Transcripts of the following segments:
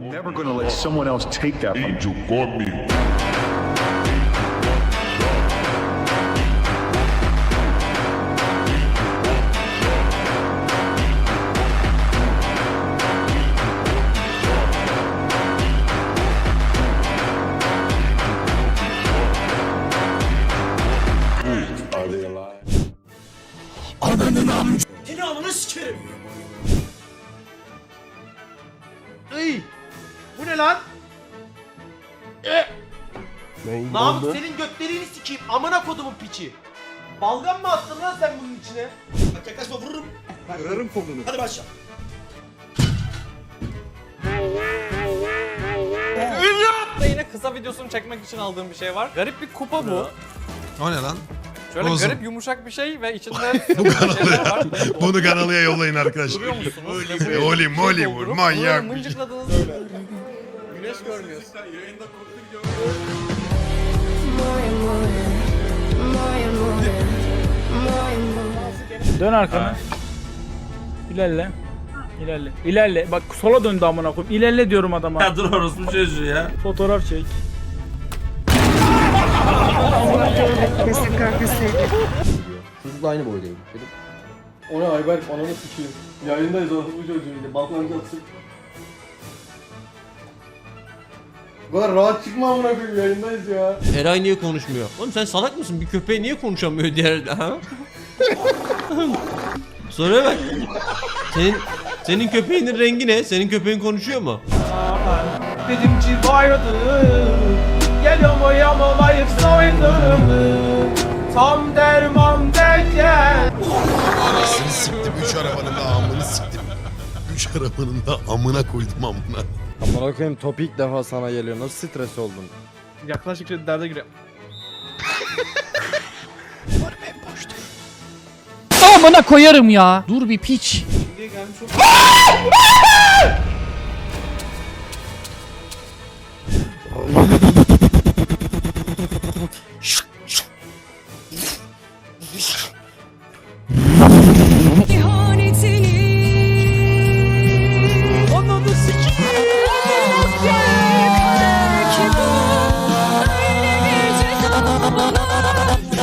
I'm never going to let someone else take that from me. Angel comigo. Seni amına sikerim. Bu ne lan? E. Namık senin götleriğini sikeyim. Amına kodumun piçi. Balgam mı attın lan sen bunun içine? Bak yaklaşma vururum. Kırarım kolunu. Hadi başla. Da yine kısa videosunu çekmek için aldığım bir şey var. Garip bir kupa bu. O ne lan? Şöyle Olsun. garip yumuşak bir şey ve içinde sıvı şeyler var. Bunu kanalıya yollayın arkadaşlar. Duruyor musunuz? E, Oli moli vur manyak. bunu Mıncıkladığınız Güneş görmüyorsun. Dön arkana. İlerle. İlerle. İlerle. Bak sola döndü amına koyayım. İlerle diyorum adama. Ya dur orospu çocuğu ya. Fotoğraf çek. Çocukla aynı boydayım. Dedim. O ne Ayberk ananı sikeyim. Yayındayız orası bu çocuğuyla. Balkoncu atsın. Bu kadar rahat çıkma amına koyayım yayındayız ya. Eray niye konuşmuyor? Oğlum sen salak mısın? Bir köpeği niye konuşamıyor diğer ha? Soruya bak. Senin senin köpeğinin rengi ne? Senin köpeğin konuşuyor mu? Dedim ki vardı. Gel ama yamalayıp soydum. Tam derman derken. Anasını siktim. Üç arabanın da amını siktim. Üç arabanın da amına koydum amına. Amına koyayım top ilk defa sana geliyor. Nasıl stres oldun? Yaklaştıkça derde giriyor. Amına koyarım ya. Dur bir piç. Ananı Son bir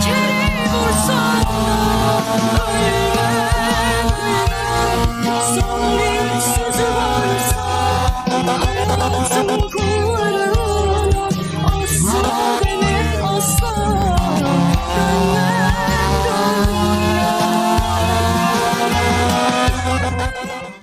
sözü varsa